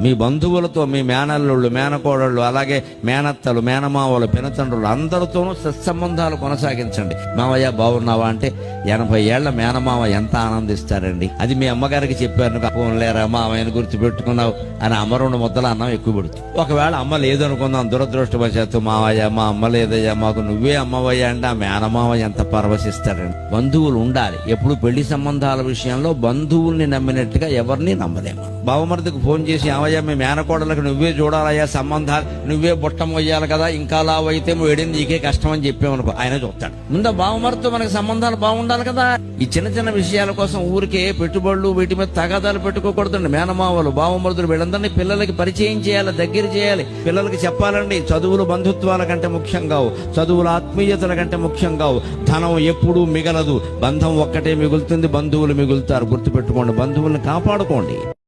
మీ బంధువులతో మీ మేనల్లుళ్ళు మేనకోడళ్ళు అలాగే మేనత్తలు మేనమావలు పినతండ్రులు అందరితోనూ సత్సంబంధాలు కొనసాగించండి. మామయ్య బాగున్నావా అంటే ఎనభై ఏళ్ళ మేనమావ ఎంత ఆనందిస్తారండి? అది మీ అమ్మగారికి చెప్పారు "పోన్ లేరా మామయ్యను గుర్తు పెట్టుకున్నావు అని అమ్మ రెండు ముద్దల అన్నం ఎక్కువ పెడుతుంది. ఒకవేళ అమ్మ లేదనుకుందాం దురదృష్టవశాత్తు మావయ్య మా అమ్మ లేదయ్యా మాకు నువ్వే అమ్మవయ్యా అంటే ఆ మేనమావ ఎంత పరవశిస్తారండి? బంధువులు ఉండాలి. ఎప్పుడు పెళ్ళి సంబంధాల విషయంలో బంధువుల్ని నమ్మినట్టుగా ఎవరిని నమ్మలేము. బావమరిదికి ఫోన్ చేసి ఏమయ్యా మీ మేనకోడలకు నువ్వే చూడాలయ్యా సంబంధాలు నువ్వే బుట్టం మొయ్యాలి కదా ఇంకా లావైతే వేడింది నీకే కష్టం అని చెప్పామనుకో. ఆయన చూస్తాడు. ముందు బావమరితో మనకి సంబంధాలు బాగుండాలి కదా. ఈ చిన్న చిన్న విషయాల కోసం ఊరికే పెట్టుబడులు వీటి మీద తగాదాలు పెట్టుకోకూడదండి. మేనమావలు బావమరుదులు వీళ్ళందరినీ పిల్లలకి పరిచయం చేయాలి దగ్గర చేయాలి. పిల్లలకి చెప్పాలండి చదువులు బంధుత్వాల కంటే ముఖ్యం కావు. చదువులు ఆత్మీయతల కంటే ముఖ్యం కావు. ధనం ఎప్పుడూ మిగలదు. బంధం ఒక్కటే మిగులుతుంది బంధువులు మిగులుతారు. గుర్తుపెట్టుకోండి బంధువుల్ని కాపాడుకోండి.